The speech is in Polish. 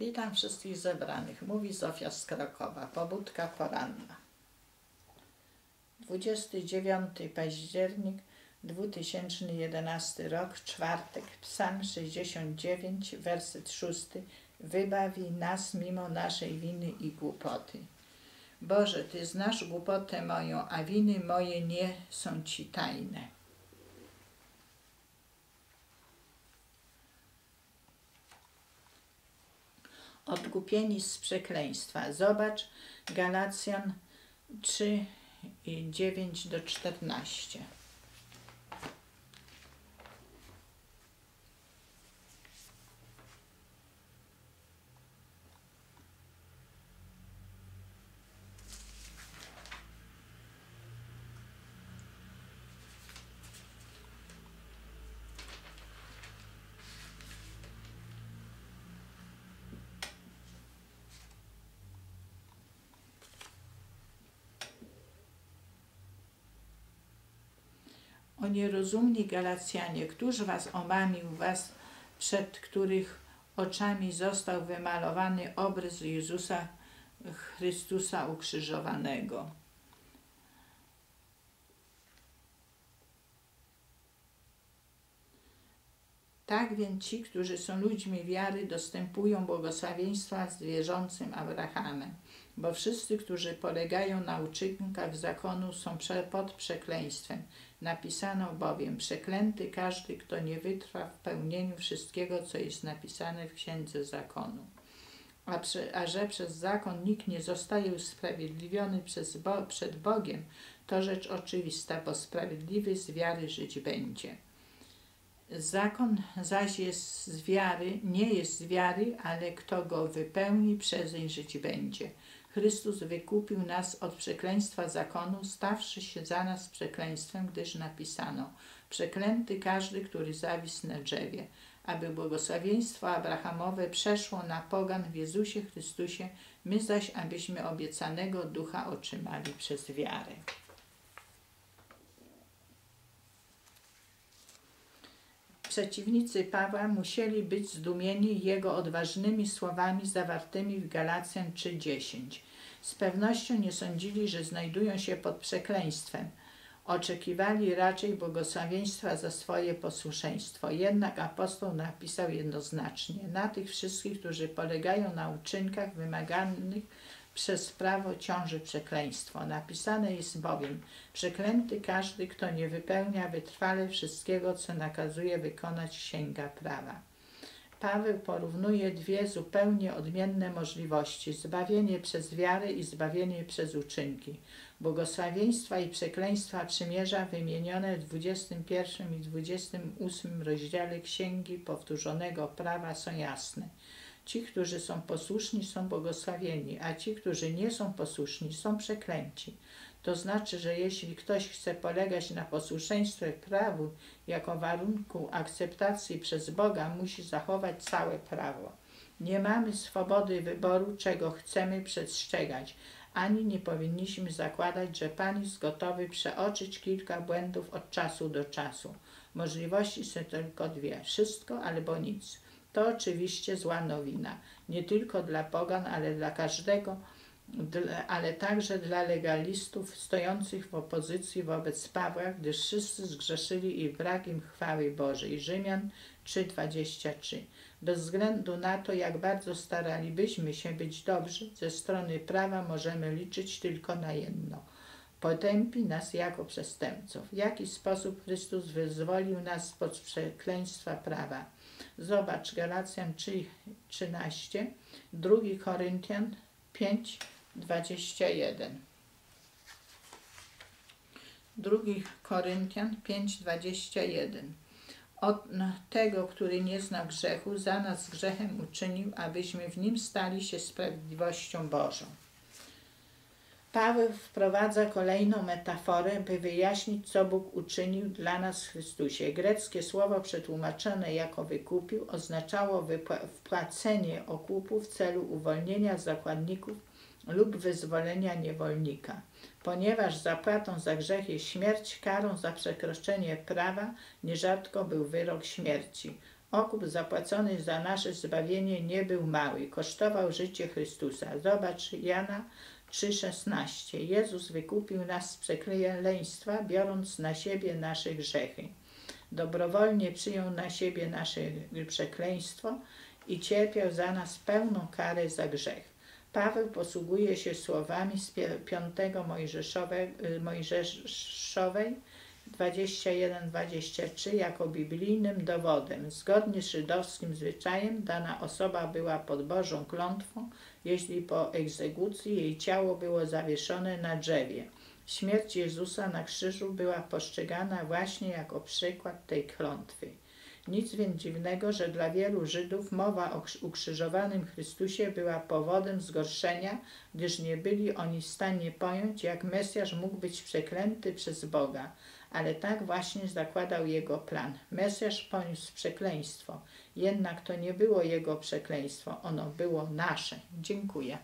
Witam wszystkich zebranych, mówi Zofia z Krakowa, pobudka poranna. 29 październik 2011 rok, czwartek, psalm 69, werset 6. Wybawi nas mimo naszej winy i głupoty. Boże, Ty znasz głupotę moją, a winy moje nie są Ci tajne. Odkupieni z przekleństwa. Zobacz Galacjan 3, 9 do 14. O nierozumni Galacjanie, któż was omamił, was, przed których oczami został wymalowany obraz Jezusa Chrystusa ukrzyżowanego? Tak więc ci, którzy są ludźmi wiary, dostępują błogosławieństwa z wierzącym Abrahamem, bo wszyscy, którzy polegają na uczynkach zakonu, są pod przekleństwem. Napisano bowiem, przeklęty każdy, kto nie wytrwa w pełnieniu wszystkiego, co jest napisane w Księdze Zakonu. A, przy, a że przez zakon nikt nie zostaje usprawiedliwiony przez Bo, przed Bogiem, to rzecz oczywista, bo sprawiedliwy z wiary żyć będzie. Zakon zaś jest z wiary, nie jest z wiary, ale kto go wypełni, przezeń żyć będzie. Chrystus wykupił nas od przekleństwa zakonu, stawszy się za nas przekleństwem, gdyż napisano: Przeklęty każdy, który zawisł na drzewie, aby błogosławieństwo Abrahamowe przeszło na pogan w Jezusie Chrystusie, my zaś, abyśmy obiecanego ducha otrzymali przez wiarę. Przeciwnicy Pawła musieli być zdumieni jego odważnymi słowami zawartymi w Galacjan 3:10. Z pewnością nie sądzili, że znajdują się pod przekleństwem. Oczekiwali raczej błogosławieństwa za swoje posłuszeństwo. Jednak apostoł napisał jednoznacznie: Na tych wszystkich, którzy polegają na uczynkach wymaganych przez prawo ciąży przekleństwo. Napisane jest bowiem: Przeklęty każdy, kto nie wypełnia wytrwale wszystkiego, co nakazuje wykonać księga prawa. Paweł porównuje dwie zupełnie odmienne możliwości: zbawienie przez wiarę i zbawienie przez uczynki. Błogosławieństwa i przekleństwa przymierza wymienione w 21 i 28 rozdziale Księgi Powtórzonego Prawa są jasne. Ci, którzy są posłuszni, są błogosławieni, a ci, którzy nie są posłuszni, są przeklęci. To znaczy, że jeśli ktoś chce polegać na posłuszeństwie prawu jako warunku akceptacji przez Boga, musi zachować całe prawo. Nie mamy swobody wyboru, czego chcemy przestrzegać, ani nie powinniśmy zakładać, że Pan jest gotowy przeoczyć kilka błędów od czasu do czasu. Możliwości są tylko dwie: wszystko albo nic. To oczywiście zła nowina, nie tylko dla pogan, ale dla każdego, ale także dla legalistów stojących w opozycji wobec Pawła, gdyż wszyscy zgrzeszyli i brak im chwały Bożej. Rzymian 3:23. Bez względu na to, jak bardzo staralibyśmy się być dobrzy, ze strony prawa możemy liczyć tylko na jedno. Potępi nas jako przestępców. W jaki sposób Chrystus wyzwolił nas spod przekleństwa prawa? Zobacz Galacjan 3:13, 2 Koryntian 5, 21. 2 Koryntian 5:21. Od tego, który nie zna grzechu, za nas grzechem uczynił, abyśmy w nim stali się sprawiedliwością Bożą. Paweł wprowadza kolejną metaforę, by wyjaśnić, co Bóg uczynił dla nas w Chrystusie. Greckie słowo przetłumaczone jako wykupił oznaczało wpłacenie okupu w celu uwolnienia zakładników lub wyzwolenia niewolnika. Ponieważ zapłatą za grzech jest śmierć, karą za przekroczenie prawa nierzadko był wyrok śmierci. Okup zapłacony za nasze zbawienie nie był mały, kosztował życie Chrystusa. Zobacz Jana 3,16. Jezus wykupił nas z przekleństwa, biorąc na siebie nasze grzechy. Dobrowolnie przyjął na siebie nasze przekleństwo i cierpiał za nas pełną karę za grzech. Paweł posługuje się słowami z 5 Mojżeszowej, Mojżeszowej 21-23 jako biblijnym dowodem. Zgodnie z żydowskim zwyczajem dana osoba była pod Bożą klątwą, jeśli po egzekucji jej ciało było zawieszone na drzewie. Śmierć Jezusa na krzyżu była postrzegana właśnie jako przykład tej klątwy. Nic więc dziwnego, że dla wielu Żydów mowa o ukrzyżowanym Chrystusie była powodem zgorszenia, gdyż nie byli oni w stanie pojąć, jak Mesjasz mógł być przeklęty przez Boga. Ale tak właśnie zakładał jego plan. Mesjasz poniósł przekleństwo, jednak to nie było jego przekleństwo, ono było nasze. Dziękuję.